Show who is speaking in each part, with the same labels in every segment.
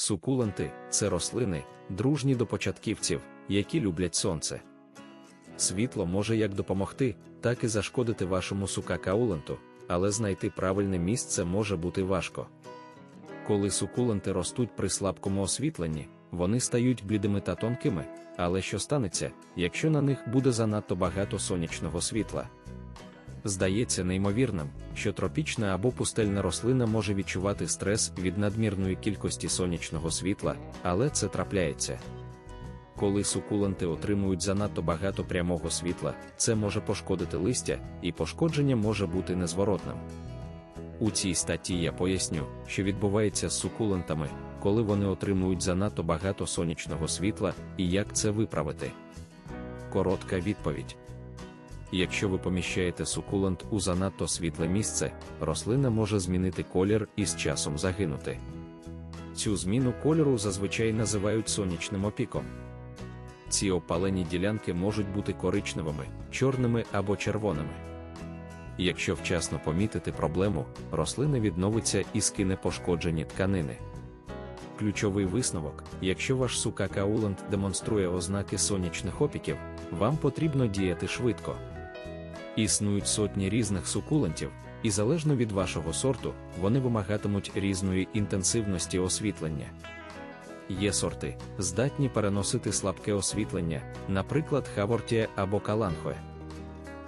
Speaker 1: Сукуленти це рослини, дружні до початківців, які люблять сонце. Світло може як допомогти, так і зашкодити вашому сукакауленту, але знайти правильне місце може бути важко. Коли сукуленти ростуть при слабкому освітленні, вони стають блідими та тонкими, але що станеться, якщо на них буде занадто багато сонячного світла? Здається неймовірним, що тропічна або пустельна рослина може відчувати стрес від надмірної кількості сонячного світла, але це трапляється. Коли сукуленти отримують занадто багато прямого світла, це може пошкодити листя, і пошкодження може бути незворотним. У цій статті я поясню, що відбувається з сукулентами, коли вони отримують занадто багато сонячного світла і як це виправити. Коротка відповідь. Якщо ви поміщаєте сукулент у занадто світле місце, рослина може змінити колір і з часом загинути. Цю зміну кольору зазвичай називають сонячним опіком. Ці опалені ділянки можуть бути коричневими, чорними або червоними. Якщо вчасно помітити проблему, рослина відновиться і скине пошкоджені тканини. Ключовий висновок: якщо ваш сукакаулент демонструє ознаки сонячних опіків, вам потрібно діяти швидко. Існують сотні різних сукулентів, і залежно від вашого сорту, вони вимагатимуть різної інтенсивності освітлення. Є сорти, здатні переносити слабке освітлення, наприклад, хавортія або каланхоe.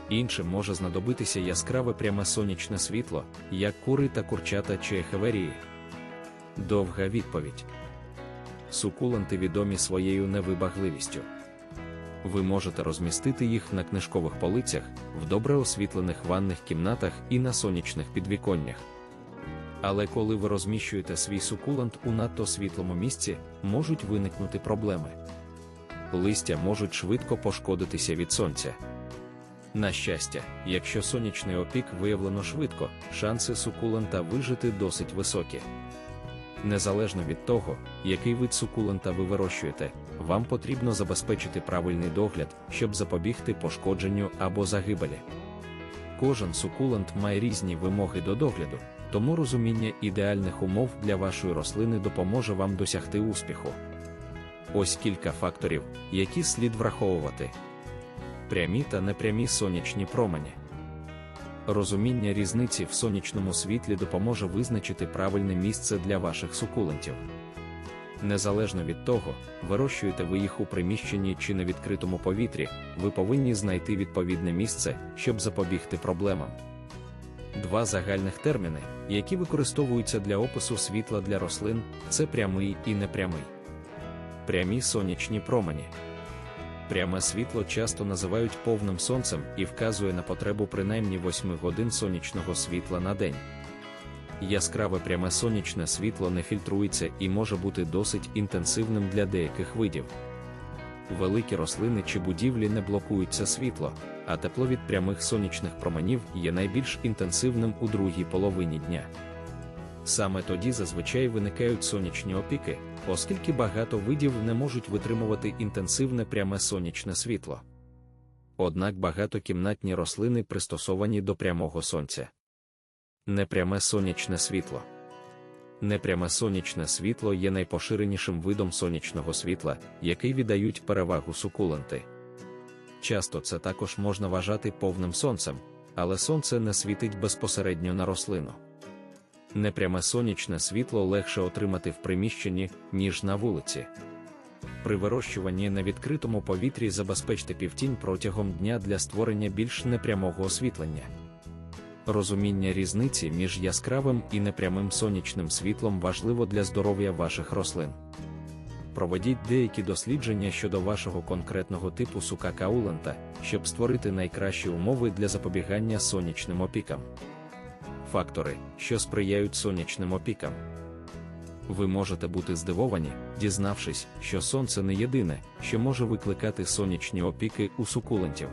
Speaker 1: Іншим може знадобитися яскраве пряме сонячне світло, як кури та курчата чи ехеверії. Довга відповідь. Сукуленти відомі своєю невибагливістю. Ви можете розмістити їх на книжкових полицях, в добре освітлених ванних кімнатах і на сонячних підвіконнях. Але коли ви розміщуєте свій сукулент у надто світлому місці, можуть виникнути проблеми. Листя можуть швидко пошкодитися від сонця. На щастя, якщо сонячний опік виявлено швидко, шанси сукулента вижити досить високі. Незалежно від того, який вид сукулента ви вирощуєте, вам потрібно забезпечити правильний догляд, щоб запобігти пошкодженню або загибелі. Кожен сукулент має різні вимоги до догляду, тому розуміння ідеальних умов для вашої рослини допоможе вам досягти успіху. Ось кілька факторів, які слід враховувати: прямі та непрямі сонячні промені. Розуміння різниці в сонячному світлі допоможе визначити правильне місце для ваших сукулентів. Незалежно від того, вирощуєте ви їх у приміщенні чи на відкритому повітрі, ви повинні знайти відповідне місце, щоб запобігти проблемам. Два загальних терміни, які використовуються для опису світла для рослин, це прямий і непрямий. Прямі сонячні промені. Пряме світло часто називають повним сонцем і вказує на потребу принаймні 8 годин сонячного світла на день. Яскраве пряме сонячне світло не фільтрується і може бути досить інтенсивним для деяких видів. Великі рослини чи будівлі не блокують це світло, а тепло від прямих сонячних променів є найбільш інтенсивним у другій половині дня. Саме тоді зазвичай виникають сонячні опіки, оскільки багато видів не можуть витримувати інтенсивне пряме сонячне світло. Однак багатокімнатні рослини пристосовані до прямого сонця. Непряме сонячне світло. Непряме сонячне світло є найпоширенішим видом сонячного світла, який віддають перевагу сукуленти. Часто це також можна вважати повним сонцем, але сонце не світить безпосередньо на рослину. Непряме сонячне світло легше отримати в приміщенні, ніж на вулиці. При вирощуванні на відкритому повітрі забезпечте півтінь протягом дня для створення більш непрямого освітлення. Розуміння різниці між яскравим і непрямим сонячним світлом важливо для здоров'я ваших рослин. Проведіть деякі дослідження щодо вашого конкретного типу сукакаулента, щоб створити найкращі умови для запобігання сонячним опікам. Фактори, що сприяють сонячним опікам. Ви можете бути здивовані, дізнавшись, що сонце не єдине, що може викликати сонячні опіки у сукулентів.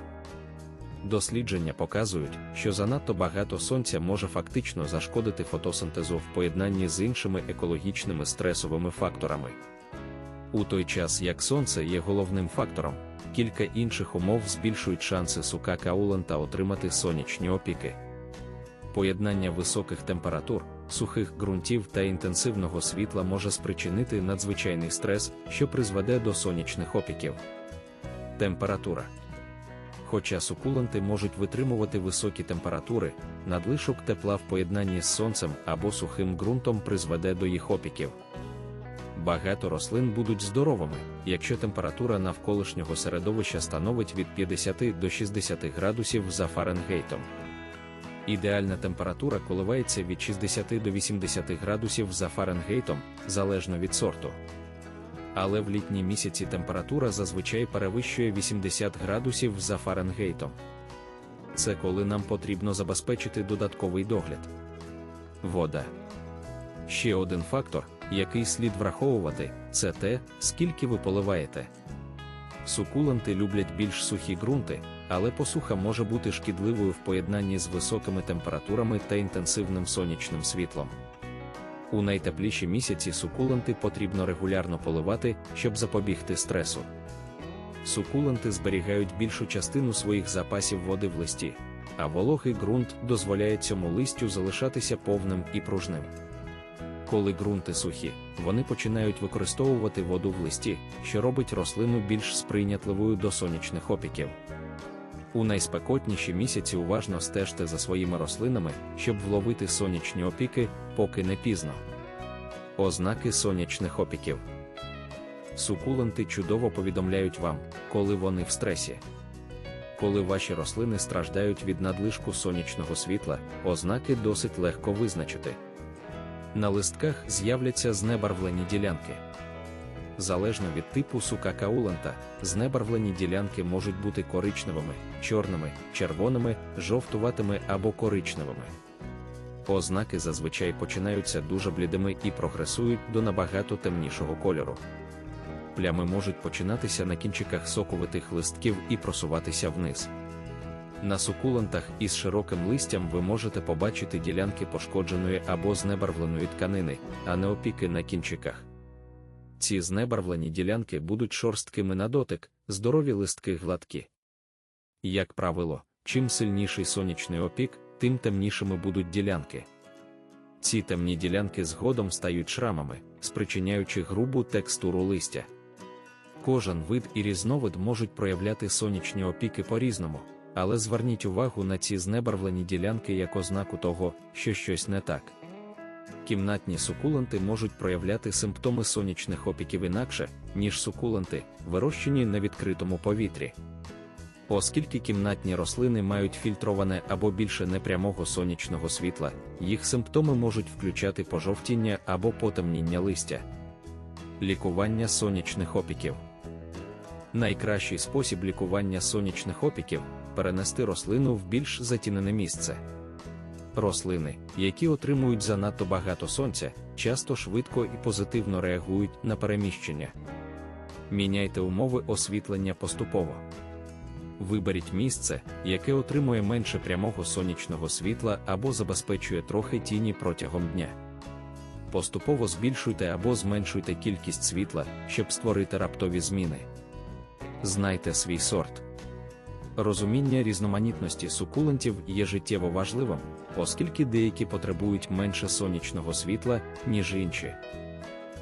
Speaker 1: Дослідження показують, що занадто багато сонця може фактично зашкодити фотосинтезу в поєднанні з іншими екологічними стресовими факторами. У той час як сонце є головним фактором, кілька інших умов збільшують шанси сука каулента отримати сонячні опіки. Поєднання високих температур, сухих ґрунтів та інтенсивного світла може спричинити надзвичайний стрес, що призведе до сонячних опіків. Температура. Хоча сукуленти можуть витримувати високі температури, надлишок тепла в поєднанні з сонцем або сухим ґрунтом призведе до їх опіків. Багато рослин будуть здоровими, якщо температура навколишнього середовища становить від 50 до 60 градусів за Фаренгейтом. Ідеальна температура коливається від 60 до 80 градусів за Фаренгейтом, залежно від сорту. Але в літні місяці температура зазвичай перевищує 80 градусів за Фаренгейтом. Це коли нам потрібно забезпечити додатковий догляд. Вода. Ще один фактор, який слід враховувати, це те, скільки ви поливаєте. Сукуленти люблять більш сухі ґрунти, але посуха може бути шкідливою в поєднанні з високими температурами та інтенсивним сонячним світлом. У найтепліші місяці сукуленти потрібно регулярно поливати, щоб запобігти стресу. Сукуленти зберігають більшу частину своїх запасів води в листі, а вологий ґрунт дозволяє цьому листю залишатися повним і пружним. Коли ґрунти сухі, вони починають використовувати воду в листі, що робить рослину більш сприйнятливою до сонячних опіків. У найспекотніші місяці уважно стежте за своїми рослинами, щоб вловити сонячні опіки, поки не пізно. Ознаки сонячних опіків. Сукуленти чудово повідомляють вам, коли вони в стресі. Коли ваші рослини страждають від надлишку сонячного світла, ознаки досить легко визначити. На листках з'являться знебарвлені ділянки. Залежно від типу сука каулента, знебарвлені ділянки можуть бути коричневими, чорними, червоними, жовтуватими або коричневими. Ознаки зазвичай починаються дуже блідими і прогресують до набагато темнішого кольору. Плями можуть починатися на кінчиках соковитих листків і просуватися вниз. На сукулентах із широким листям ви можете побачити ділянки пошкодженої або знебарвленої тканини, а не опіки на кінчиках. Ці знебарвлені ділянки будуть шорсткими на дотик, здорові листки гладкі. Як правило, чим сильніший сонячний опік, тим темнішими будуть ділянки. Ці темні ділянки згодом стають шрамами, спричиняючи грубу текстуру листя. Кожен вид і різновид можуть проявляти сонячні опіки по-різному, але зверніть увагу на ці знебарвлені ділянки як ознаку того, що щось не так. Кімнатні сукуленти можуть проявляти симптоми сонячних опіків інакше, ніж сукуленти, вирощені на відкритому повітрі. Оскільки кімнатні рослини мають фільтроване або більше непрямого сонячного світла, їх симптоми можуть включати пожовтіння або потемніння листя. Лікування сонячних опіків. Найкращий спосіб лікування сонячних опіків перенести рослину в більш затінене місце. Рослини, які отримують занадто багато сонця, часто швидко і позитивно реагують на переміщення. Міняйте умови освітлення поступово. Виберіть місце, яке отримує менше прямого сонячного світла або забезпечує трохи тіні протягом дня. Поступово збільшуйте або зменшуйте кількість світла, щоб створити раптові зміни. Знайте свій сорт. Розуміння різноманітності сукулентів є життєво важливим, оскільки деякі потребують менше сонячного світла, ніж інші.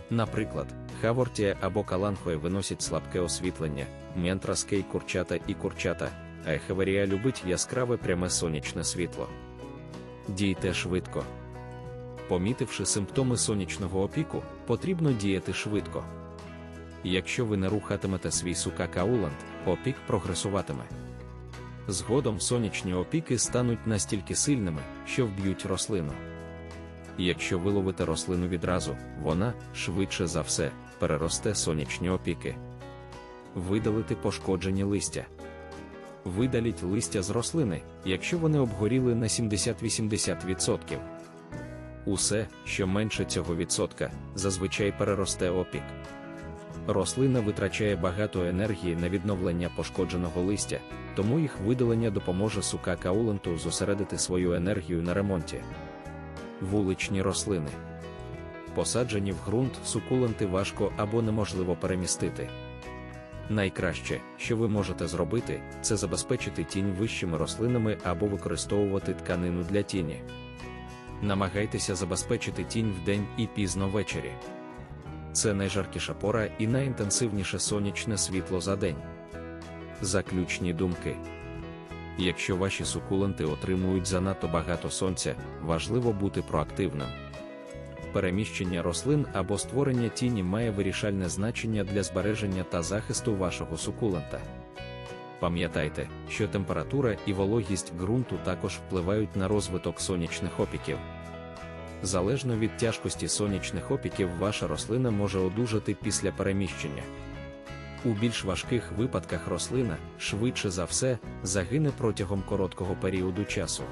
Speaker 1: Наприклад, хавортія або каланхоє виносять слабке освітлення, м'янтраскей курчата і курчата, а ехеверія любить яскраве пряме сонячне світло. Дійте швидко. Помітивши симптоми сонячного опіку, потрібно діяти швидко. Якщо ви не рухатимете свій сука кауланд, опік прогресуватиме. Згодом сонячні опіки стануть настільки сильними, що вб'ють рослину. Якщо виловити рослину відразу, вона, швидше за все, переросте сонячні опіки. Видалити пошкоджені листя. Видаліть листя з рослини, якщо вони обгоріли на 70-80%. Усе, що менше цього відсотка, зазвичай переросте опік. Рослина витрачає багато енергії на відновлення пошкодженого листя, тому їх видалення допоможе сука кауленту зосередити свою енергію на ремонті. Вуличні рослини. Посаджені в ґрунт сукуленти важко або неможливо перемістити. Найкраще, що ви можете зробити, це забезпечити тінь вищими рослинами або використовувати тканину для тіні. Намагайтеся забезпечити тінь вдень і пізно ввечері. Це найжаркіша пора і найінтенсивніше сонячне світло за день. Заключні думки. Якщо ваші сукуленти отримують занадто багато сонця, важливо бути проактивним. Переміщення рослин або створення тіні має вирішальне значення для збереження та захисту вашого сукулента. Пам'ятайте, що температура і вологість ґрунту також впливають на розвиток сонячних опіків. Залежно від тяжкості сонячних опіків, ваша рослина може одужати після переміщення. У більш важких випадках рослина, швидше за все, загине протягом короткого періоду часу.